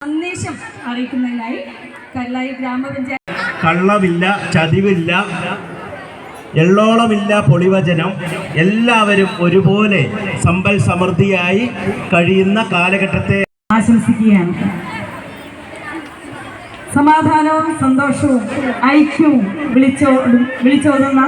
സന്ദേശം അറിയിക്കുന്നതിനായി കല്ലായി ഗ്രാമപഞ്ചായത്ത് കള്ളവില്ല ചതിവില്ല എള്ളോളമില്ല പൊളിവചനം. എല്ലാവരും ഒരുപോലെ സമ്പൽ സമൃദ്ധിയായി കഴിയുന്ന കാലഘട്ടത്തെ ആശംസിക്കുകയാണ്. സമാധാനവും സന്തോഷവും ഐക്യവും വിളിച്ചോ വിളിച്ചോതുന്ന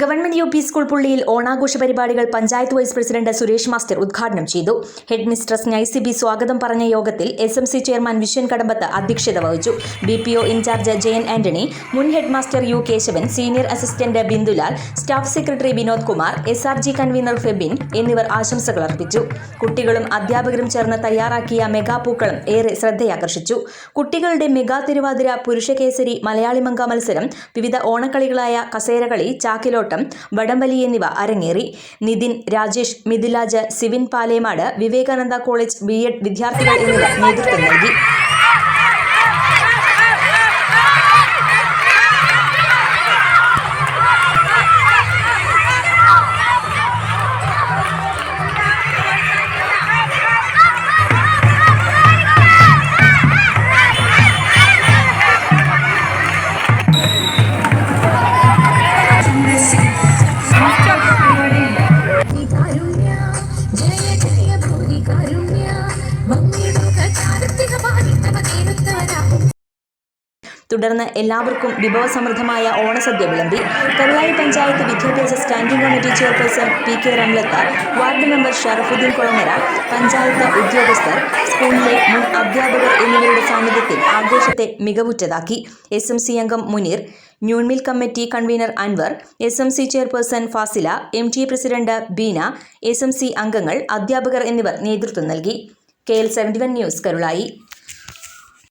ഗവൺമെന്റ് യു പി സ്കൂൾ പുള്ളിയിൽ ഓണാഘോഷ പരിപാടികൾ panchayat vice president Suresh master ഉദ്ഘാടനം ചെയ്തു. ഹെഡ് മിസ്ട്രസ് നൈസി ബി സ്വാഗതം പറഞ്ഞ യോഗത്തിൽ S M C chairman Vishan Kadambath അധ്യക്ഷത വഹിച്ചു. B P O incharge Jayan Antony മുൻ head master U Keshavan senior assistant Bindulal staff secretary Vinod Kumar S R G convener Febin എന്നിവർ ആശംസകൾ അർപ്പിച്ചു. കുട്ടികളും അധ്യാപകരും ചേർന്ന് തയ്യാറാക്കിയ മെഗാ പൂക്കളം ഏറെ ശ്രദ്ധയാകർഷിച്ചു. കുട്ടികളുടെ മെഗാ തിരുവാതിര പുരുഷകേസരി മലയാളി മങ്ക മത്സരം വിവിധ ഓണക്കളികളായ കസേരകളി ചാക്കിലോട്ടം വടംവലി എന്നിവ അരങ്ങേറി. Nithin Rajesh Mithilaj Sivin Palemad Vivekananda college B Ed വിദ്യാർത്ഥികൾ എന്നിവർ നേതൃത്വം നൽകി. തുടർന്ന് എല്ലാവർക്കും വിഭവസമൃദ്ധമായ ഓണസദ്യ വിളമ്പി കരുളായി പഞ്ചായത്ത് വിദ്യാഭ്യാസ standing committee chairperson P K Ramlath ward member Sharafuddin Kulangara panchayat ഉദ്യോഗസ്ഥർ സ്കൂളിലെ മുൻ അധ്യാപകർ എന്നിവരുടെ സാന്നിധ്യത്തിൽ ആഘോഷത്തെ മികവുറ്റതാക്കി. എസ് എം സി അംഗം Muneer noon meal committee convener Anvar S M C chairperson Fasila M T president Beena S M C അംഗങ്ങൾ അധ്യാപകർ എന്നിവർ നേതൃത്വം നൽകി. K L seventy one news Karulai